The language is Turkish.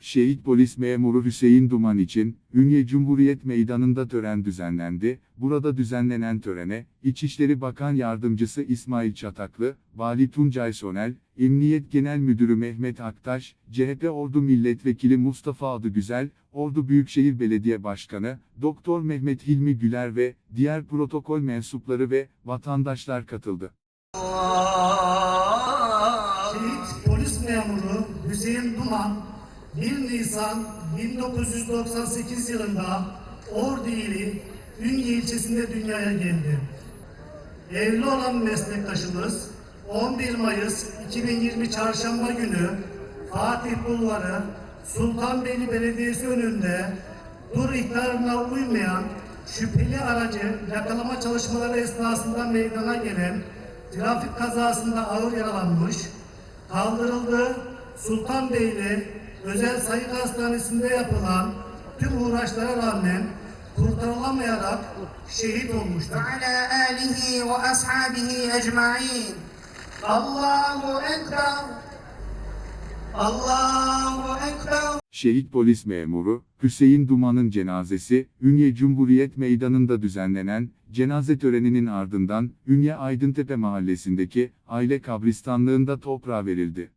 Şehit polis memuru Hüseyin Duman için, Ünye Cumhuriyet Meydanı'nda tören düzenlendi. Burada düzenlenen törene, İçişleri Bakan Yardımcısı İsmail Çataklı, Vali Tuncay Sonel, Emniyet Genel Müdürü Mehmet Aktaş, CHP Ordu Milletvekili Mustafa Adıgüzel, Ordu Büyükşehir Belediye Başkanı, Doktor Mehmet Hilmi Güler ve diğer protokol mensupları ve vatandaşlar katıldı. Şehit polis memuru Hüseyin Duman 1 Nisan 1998 yılında Ordu ili Ünye ilçesinde dünyaya geldi. Evli olan meslektaşımız 11 Mayıs 2020 Çarşamba günü Fatih Bulvarı Sultanbeyli Belediyesi önünde dur ihtarına uymayan şüpheli aracı yakalama çalışmaları esnasında meydana gelen trafik kazasında ağır yaralanmış, kaldırıldı Sultanbeyli özel sayık hastanesinde yapılan tüm uğraşlara rağmen kurtarılamayarak şehit olmuştur. Ala alihi ve ashabihi ecmaîn. Allahu ekber. Allahu ekber. Şehit polis memuru Hüseyin Duman'ın cenazesi Ünye Cumhuriyet Meydanı'nda düzenlenen cenaze töreninin ardından Ünye Aydıntepe mahallesindeki aile kabristanlığında toprağa verildi.